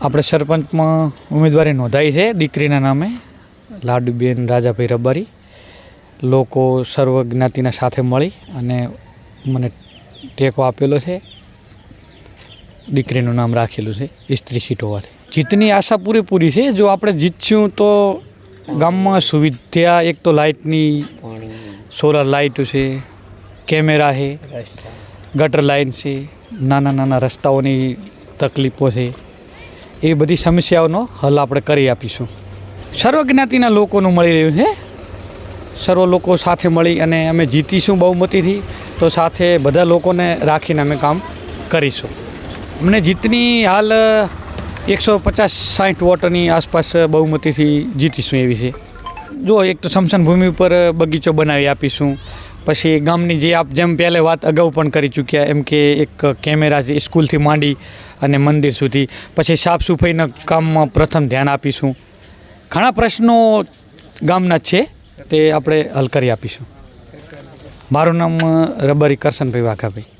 આપણે સરપંચમાં ઉમેદવારી નોંધાઈ છે. દીકરીના નામે લાડુબેન રાજાભાઈ રબારી. લોકો સર્વ જ્ઞાતિના સાથે મળી અને મને ટેકો આપેલો છે. દીકરીનું નામ રાખેલું છે. ઇસ્ત્રી સીટ હોવાથી. જીતની આશા પૂરેપૂરી છે. જો આપણે જીતશું તો ગામમાં સુવિધા, એક તો લાઇટની સોલર લાઇટ છે, કેમેરા છે, ગટર લાઇન છે, નાના નાના રસ્તાઓની તકલીફો છે. એ બધી સમસ્યાઓનો હલ આપણે કરી આપીશું. સર્વ જ્ઞાતિના લોકોનું મળી રહ્યું છે. સર્વ લોકો સાથે મળી અને અમે જીતીશું બહુમતીથી, તો સાથે બધા લોકોને રાખીને અમે કામ કરીશું. અમને જીતની હાલ એકસો પચાસ સાઠ વોટની આસપાસ બહુમતીથી જીતીશું એવી છે. જો એક તો સમશાન ભૂમિ ઉપર બગીચો બનાવી આપીશું પછી ગામની જે આપ જેમ પહેલે વાત અગાઉ પણ કરી ચૂક્યા, એમ કે એક કેમેરા છે સ્કૂલથી માંડી અને મંદિર સુધી. પછી સાફ સફાઈના કામમાં પ્રથમ ધ્યાન આપીશું. ઘણા પ્રશ્નો ગામના છે, તે આપણે હલ કરી આપીશું. મારું નામ રબારી કરશનભાઈ વાઘાભાઈ.